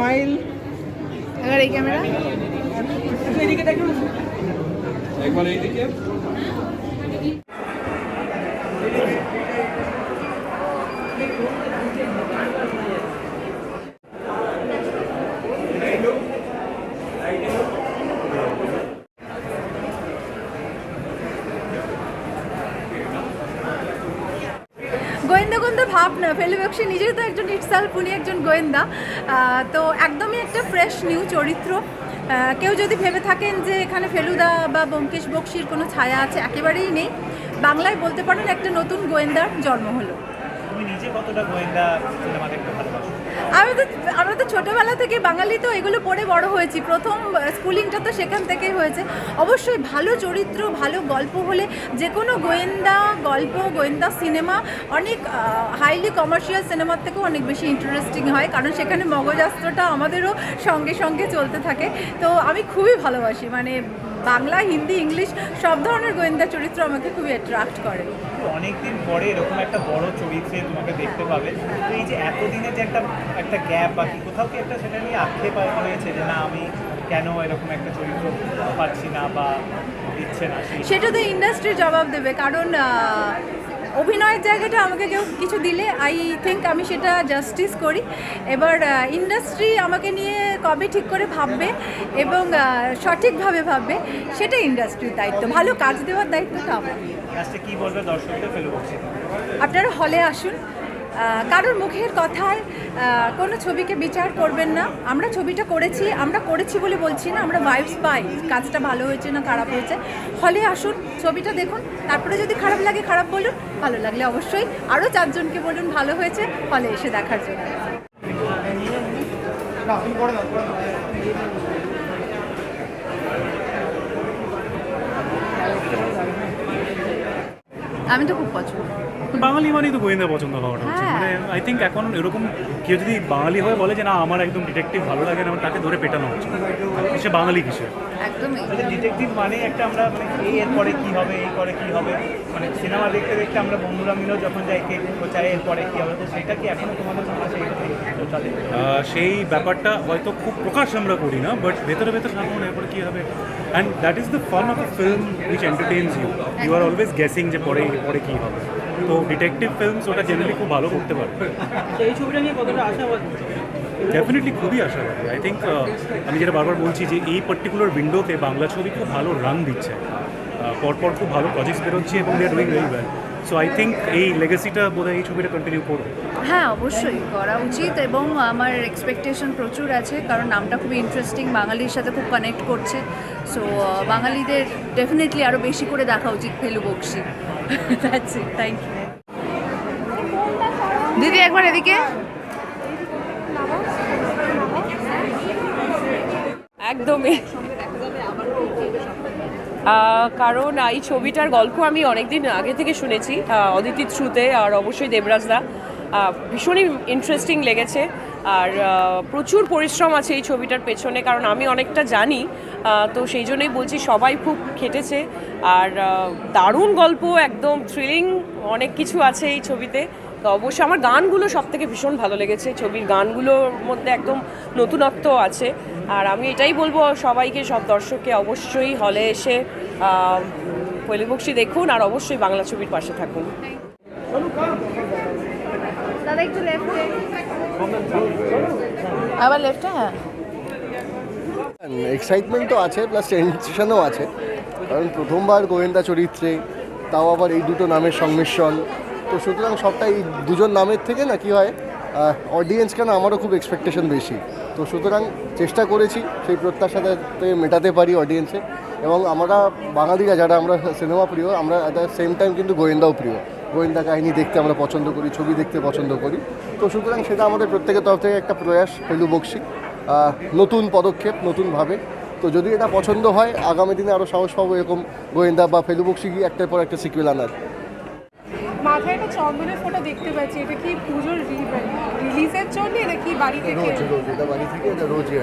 Smile এবার এই camera এদিকে দেখুন একবার এইদিকে গোয়েন্দা গোয়েন্দা ভাব না ফেলুবক্সি নিজেই তো একজন ইটসালফ, উনি একজন গোয়েন্দা। তো একদমই একটা ফ্রেশ নিউ চরিত্র। কেউ যদি ভেবে থাকেন যে এখানে ফেলুদা বা ব্যোমকেশ বক্সির কোনো ছায়া আছে, একেবারেই নেই। বাংলায় বলতে পারেন একটা নতুন গোয়েন্দার জন্ম হলো। নিজে কতটা গোয়েন্দা সিনেমা দেখতে ভালোবাসো? আমি তো, আমরা তো ছোটোবেলা থেকে বাঙালি তো এগুলো পড়ে বড় হয়েছি। প্রথম স্কুলিংটা তো সেখান থেকেই হয়েছে। অবশ্যই ভালো চরিত্র, ভালো গল্প হলে যে কোনো গোয়েন্দা গল্প, গোয়েন্দা সিনেমা অনেক হাইলি কমার্শিয়াল সিনেমার থেকেও অনেক বেশি ইন্টারেস্টিং হয়। কারণ সেখানে মগজাস্ত্রটা আমাদেরও সঙ্গে সঙ্গে চলতে থাকে। তো আমি খুবই ভালোবাসি। মানে বাংলা হিন্দি ইংলিশ সব ধরনের গোয়েন্দা চরিত্র আমাকে খুবই অ্যাট্রাক্ট করে। অনেকদিন পরে এরকম একটা বড় চরিত্রে তোমাকে দেখতে পাবে। তো এই যে এতদিনে যে একটা একটা গ্যাপ বাকি কোথাও কি একটা সেটা নিয়ে আক্ষেপ হয়েছে যে না আমি কেন এরকম একটা চরিত্র পাচ্ছি না বা দিচ্ছে না সেটা তো ইন্ডাস্ট্রি জবাব দেবে। কারণ অভিনয়ের জায়গাটা আমাকে কেউ কিছু দিলে আই থিঙ্ক আমি সেটা জাস্টিস করি। এবার ইন্ডাস্ট্রি আমাকে নিয়ে কবে ঠিক করে ভাববে এবং সঠিকভাবে ভাববে সেটা ইন্ডাস্ট্রির দায়িত্ব। ভালো কাজ দেওয়ার দায়িত্বটা আমার। আপনারা হলে আসুন। কারোর মুখের কথায় কোনো ছবিকে বিচার করবেন না। আমরা ছবিটা করেছি আমরা করেছি বলে বলছি না আমরা ভাইবস পাই। কাজটা ভালো হয়েছে না খারাপ হয়েছে। হলে আসুন ছবিটা দেখুন তারপরে যদি খারাপ লাগে খারাপ বলুন ভালো লাগলে অবশ্যই আরও চারজনকে বলুন ভালো হয়েছে হলে এসে দেখার জন্য। আমি তো খুব পছন্দ। বাঙালি মানেই তো গোয়েন্দা পছন্দ হওয়াটা উচিত হ্যাঁ। মানে আই থিঙ্ক এখন এরকম কেউ যদি বাঙালি হয়ে বলে যে না আমার একদম ডিটেকটিভ ভালো লাগে না আমার তাকে ধরে পেটানো হচ্ছে। সে বাঙালি কিসে? ডিটেকটিভ মানে একটা আমরা মানে এই এরপরে কি হবে এই পরে কি হবে? মানে সিনেমা দেখতে দেখতে আমরা বন্ধুরা মিলেও যখন যাই কে চাই এরপরে কি হবে? তো সেটা কি এখনও তোমাদের সেই সেই ব্যাপারটা হয়তো খুব প্রকাশ আমরা করি না বাট ভেতরে ভেতরে থাকুন এরপরে কী হবে? And that is the fun of a film which entertains you you are always guessing যে পরে পরে কী হবে। তো ডিটেকটিভ ফিল্মস ওটা জেনারেলি খুব ভালো করতে পারে। এই ছবিটা নিয়ে কতটা আশাবাদী? ডেফিনেটলি খুবই আশাবাদী। আই থিঙ্ক আমি যেটা বারবার বলছি যে এই পার্টিকুলার উইন্ডোতে বাংলা ছবি খুব ভালো রান দিচ্ছে। পরপর খুব ভালো প্রজেক্টস বেরোচ্ছে এবং they are doing very well so I think এই লেগাসিটা বোধহয় এই ছবিটা কন্টিনিউ করবে। হ্যাঁ অবশ্যই। করা উচিত এবং আমার এক্সপেকটেশন প্রচুর আছে কারণ নামটা খুবই ইন্টারেস্টিং বাঙালির সাথে খুব কানেক্ট করছে। সো বাঙালিদের ডেফিনেটলি আরও বেশি করে দেখা উচিত Felu Bakshi that's it thank you দিদি একবার এদিকে। একদমই। কারণ এই ছবিটার গল্প আমি অনেকদিন আগে থেকে শুনেছি অদিতি থ্রুতে আর অবশ্যই দেবরাজদা ভীষণই ইন্টারেস্টিং লেগেছে। আর প্রচুর পরিশ্রম আছে এই ছবিটার পেছনে কারণ আমি অনেকটা জানি তো সেই জন্যই বলছি সবাই খুব খেটেছে। আর দারুণ গল্প একদম থ্রিলিং অনেক কিছু আছে এই ছবিতে। তো অবশ্যই আমার গানগুলো সব থেকে ভীষণ ভালো লেগেছে। ছবির গানগুলোর মধ্যে একদম নতুনত্ব আছে। আর আমি এটাই বলব সবাইকে সব দর্শককে অবশ্যই হলে এসে পৈলিবক্সি দেখুন আর অবশ্যই বাংলা ছবির পাশে থাকুন। আবার লেফটে হ্যাঁ। এক্সাইটমেন্ট তো আছে প্লাস টেনশনও আছে। কারণ প্রথমবার গোয়েন্দা চরিত্রে, তাও আবার এই দুটো নামের সংমিশ্রণ। তো সুতরাং সবটাই এই দুজন নামের থেকে না কি হয় অডিয়েন্স কেন আমারও খুব এক্সপেকটেশন বেশি। তো সুতরাং চেষ্টা করেছি সেই প্রত্যাশাতে মেটাতে পারি অডিয়েন্সে এবং আমরা বাঙালিরা যারা, আমরা সিনেমা প্রিয়, আমরা অ্যাট দ্য সেম টাইম কিন্তু গোয়েন্দাও প্রিয়। গোয়েন্দা কাহিনী দেখতে আমরা পছন্দ করি, ছবি দেখতে পছন্দ করি। তো সুতরাং সেটা আমাদের প্রত্যেকের তরফ থেকে একটা প্রয়াস পেলু বক্সি নতুন পদক্ষেপ, নতুনভাবে। তো যদি এটা পছন্দ হয় আগামী দিনে আরও সাহস পাবো এরকম গোয়েন্দা বা ফেলু বক্সি গিয়ে একটার পর একটা সিকুয়েল আনার মাথায় একটা চন্দনের ফোঁটা দেখতে পাচ্ছি এটা কি পুজোর রিলিজের জন্য নাকি বাড়ি থেকে এটা বাড়ি থেকে এটা রোজই।